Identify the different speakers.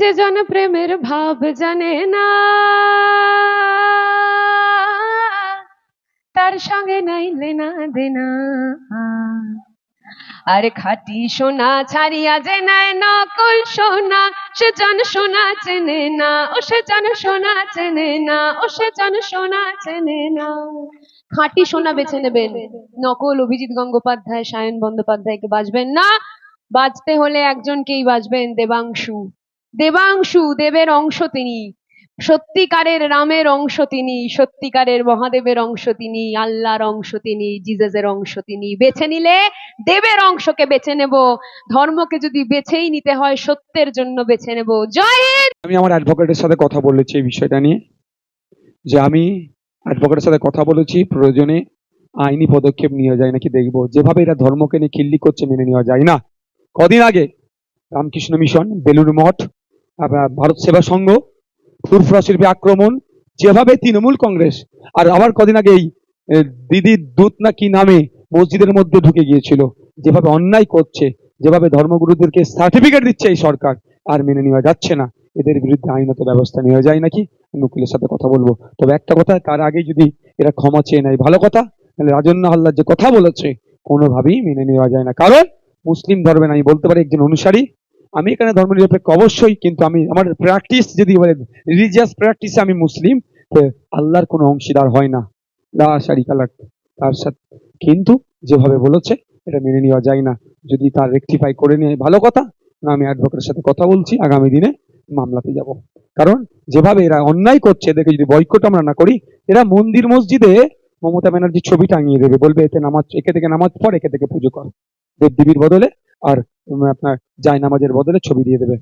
Speaker 1: যে জন প্রেমের ভাব জানে না, তার সঙ্গে নাই লেনা দেনা। আর খাঁটি সোনা ছাড়িয়া যে নেয় নকল সোনা, সে জন সোনা চেনে না, ও সে জন সোনা চেনে না, ও সে জন সোনা চেনে না। খাঁটি সোনা বেছে নেবেন। নকল অভিজিৎ গঙ্গোপাধ্যায়, সায়ন বন্দ্যোপাধ্যায়কে বাজবেন না। বাজতে হলে একজনকেই বাজবেন দেবাংশু। দেবাংশু দেবের অংশ তিনি। সত্যিকারের রামের অংশ তিনি, সত্যিকারের মহাদেবের অংশ তিনি, আল্লাহর অংশ তিনি জিজাসের অংশ তিনি। বেছে নিলে দেবের অংশকে বেছে নেব। ধর্মকে যদি বেছেই নিতে হয়, সত্যের জন্য বেছে নেব। জয়
Speaker 2: আমি আমার অ্যাডভোকেটের সাথে কথা বলেছি এই বিষয়টা নিয়ে। যে আমি অ্যাডভোকেটের সাথে কথা বলেছি, প্রয়োজনে আইনি পদক্ষেপ নিয়ে যায় নাকি দেখব। যেভাবে এরা ধর্মকে নিয়ে খিল্লি করছে, মেনে নেওয়া যায় না। কদিন আগে রামকৃষ্ণ মিশন বেলুর মঠ ভারত সেবা সংঘ ফুরফুরা শিল্পী আক্রমণ যেভাবে তৃণমূল কংগ্রেস আর আবার কদিন আগে এই এ, দিদি দূত না কি নামে মসজিদের মধ্যে ঢুকে গিয়েছিল। যেভাবে অন্যায় করছে যেভাবে ধর্মগুরুদেরকে সার্টিফিকেট দিচ্ছে এই সরকার আর মেনে নেওয়া যাচ্ছে না। এদের বিরুদ্ধে আইনত ব্যবস্থা নেওয়া যায় নাকি? আমি উকিলের সাথে কথা বলব। তবে একটা কথা তার আগে যদি এরা ক্ষমা চেয়ে নেয় ভালো কথা তাহলে রাজন্য হাল্লার যে কথা বলেছে কোনোভাবেই মেনে নেওয়া যায় না। কারণ মুসলিম ধর্মের আমি বলতে পারি একজন অনুসারী আমি এখানে ধর্ম নিরপেক্ষ অবশ্যই, কিন্তু আমি, আমার প্র্যাকটিস যদি বলে রিলিজিয়াস প্র্যাকটিসে আমি মুসলিম আল্লাহর কোনো অংশীদার হয় না। লা শারিকা লাক, তার সাথে। কিন্তু যেভাবে বলেছে, এটা মেনে নেওয়া যায় না। যদি তার রেকটিফাই করে নিয়ে, ভালো কথা, না আমি অ্যাডভোকেটের সাথে কথা বলছি, আগামী দিনে মামলাতে যাব। কারণ যেভাবে এরা অন্যায় করছে, এদেরকে যদি বয়কট আমরা না করি, এরা মন্দির মসজিদে মমতা ব্যানার্জির ছবি টাঙিয়ে দেবে। বলবে, এতে নামাজ, একে থেকে নামাজ পড়, একে থেকে পুজো কর। দেবদেবীর বদলে, আর আপনার জায়নামাজের বদলে ছবি দিয়ে দেবে।